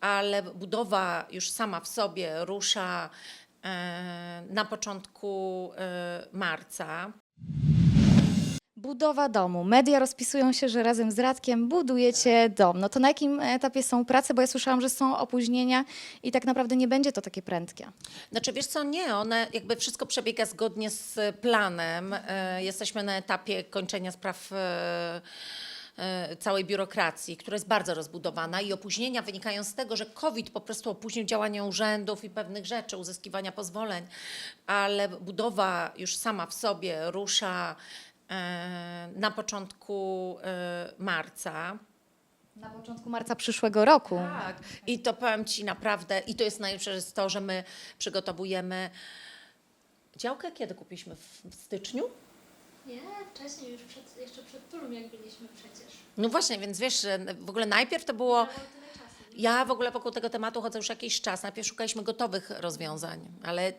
ale budowa już sama w sobie rusza e, na początku e, marca. Budowa domu. Media rozpisują się, że razem z Radkiem budujecie dom. No to na jakim etapie są prace? Bo ja słyszałam, że są opóźnienia i tak naprawdę nie będzie to takie prędkie. Znaczy, wiesz co, nie, one jakby wszystko przebiega zgodnie z planem. E, Jesteśmy na etapie kończenia spraw całej biurokracji, która jest bardzo rozbudowana i opóźnienia wynikają z tego, że COVID po prostu opóźnił działanie urzędów i pewnych rzeczy, uzyskiwania pozwoleń, ale budowa już sama w sobie rusza e, na początku e, marca. Na początku marca przyszłego roku. Tak. I to powiem Ci naprawdę, i to jest najlepsze, że jest to, że my przygotowujemy działkę. Kiedy kupiliśmy? W styczniu? Nie, wcześniej, już przed, jeszcze przed Tulum, jak byliśmy przecież. No właśnie, więc wiesz, że w ogóle najpierw to było. Ja w ogóle wokół tego tematu chodzę już jakiś czas. Najpierw szukaliśmy gotowych rozwiązań, ale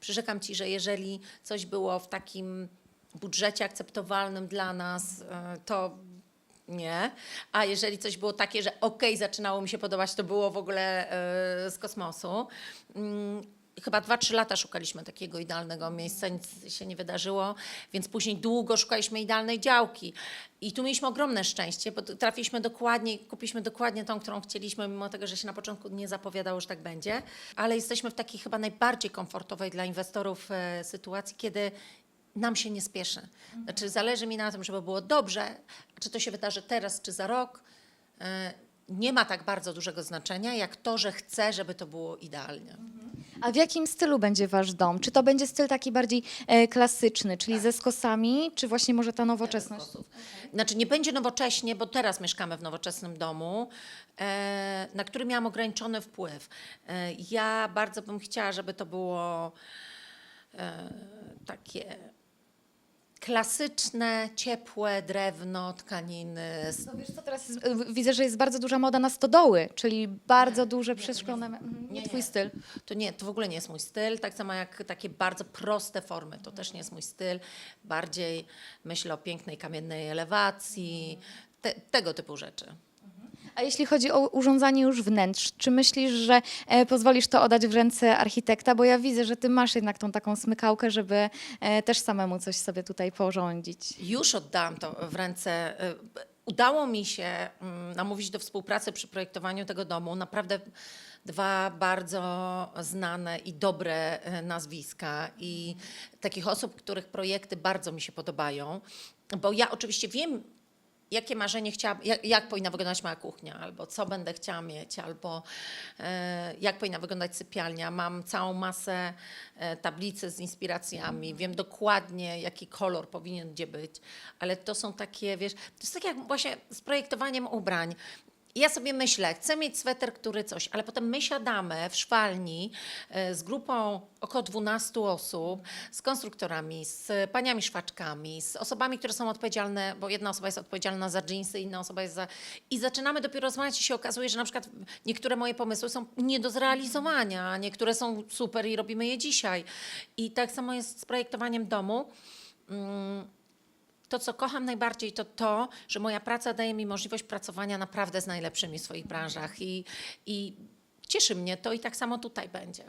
przyrzekam Ci, że jeżeli coś było w takim budżecie akceptowalnym dla nas, e, to nie. A jeżeli coś było takie, że okej, zaczynało mi się podobać, to było w ogóle e, z kosmosu. Chyba 2-3 lata szukaliśmy takiego idealnego miejsca, nic się nie wydarzyło, więc później długo szukaliśmy idealnej działki. I tu mieliśmy ogromne szczęście, bo trafiliśmy dokładnie, kupiliśmy dokładnie tą, którą chcieliśmy, mimo tego, że się na początku nie zapowiadało, że tak będzie. Ale jesteśmy w takiej chyba najbardziej komfortowej dla inwestorów e, sytuacji, kiedy nam się nie spieszy. Znaczy, zależy mi na tym, żeby było dobrze, czy to się wydarzy teraz, czy za rok. e, Nie ma tak bardzo dużego znaczenia, jak to, że chcę, żeby to było idealnie. A w jakim stylu będzie wasz dom? Czy to będzie styl taki bardziej e, klasyczny, czyli ze skosami, czy właśnie może ta nowoczesność? Znaczy nie będzie nowocześnie, bo teraz mieszkamy w nowoczesnym domu, e, na który miałam ograniczony wpływ. E, ja bardzo bym chciała, żeby to było e, takie klasyczne, ciepłe drewno, tkaniny. No wiesz co, teraz jest, widzę, że jest bardzo duża moda na stodoły, czyli bardzo duże, przeszklone. mhm, Nie, nie, twój nie. styl. To nie, to w ogóle nie jest mój styl, tak samo jak takie bardzo proste formy, to też nie jest mój styl. Bardziej myślę o pięknej kamiennej elewacji, te, tego typu rzeczy. A jeśli chodzi o urządzanie już wnętrz, czy myślisz, że e, pozwolisz to oddać w ręce architekta? Bo ja widzę, że ty masz jednak tą taką smykałkę, żeby e, też samemu coś sobie tutaj porządzić. Już oddałam to w ręce. y, Udało mi się mm, namówić do współpracy przy projektowaniu tego domu. Naprawdę dwa bardzo znane i dobre nazwiska i takich osób, których projekty bardzo mi się podobają. Bo ja oczywiście wiem, jakie marzenie chciałabym, jak, jak powinna wyglądać moja kuchnia, albo co będę chciała mieć, albo e, jak powinna wyglądać sypialnia. Mam całą masę e, tablicy z inspiracjami, wiem dokładnie, jaki kolor powinien gdzie być, ale to są takie, wiesz, to jest tak jak właśnie z projektowaniem ubrań. Ja sobie myślę, chcę mieć sweter, który coś, ale potem my siadamy w szwalni e, z grupą około 12 osób, z konstruktorami, z paniami szwaczkami, z osobami, które są odpowiedzialne, bo jedna osoba jest odpowiedzialna za dżinsy, inna osoba jest za... I zaczynamy dopiero rozmawiać i się okazuje, że na przykład niektóre moje pomysły są nie do zrealizowania, a niektóre są super i robimy je dzisiaj. I tak samo jest z projektowaniem domu. Mm, to, co kocham najbardziej, to to, że moja praca daje mi możliwość pracowania naprawdę z najlepszymi w swoich branżach i, i cieszy mnie to i tak samo tutaj będzie.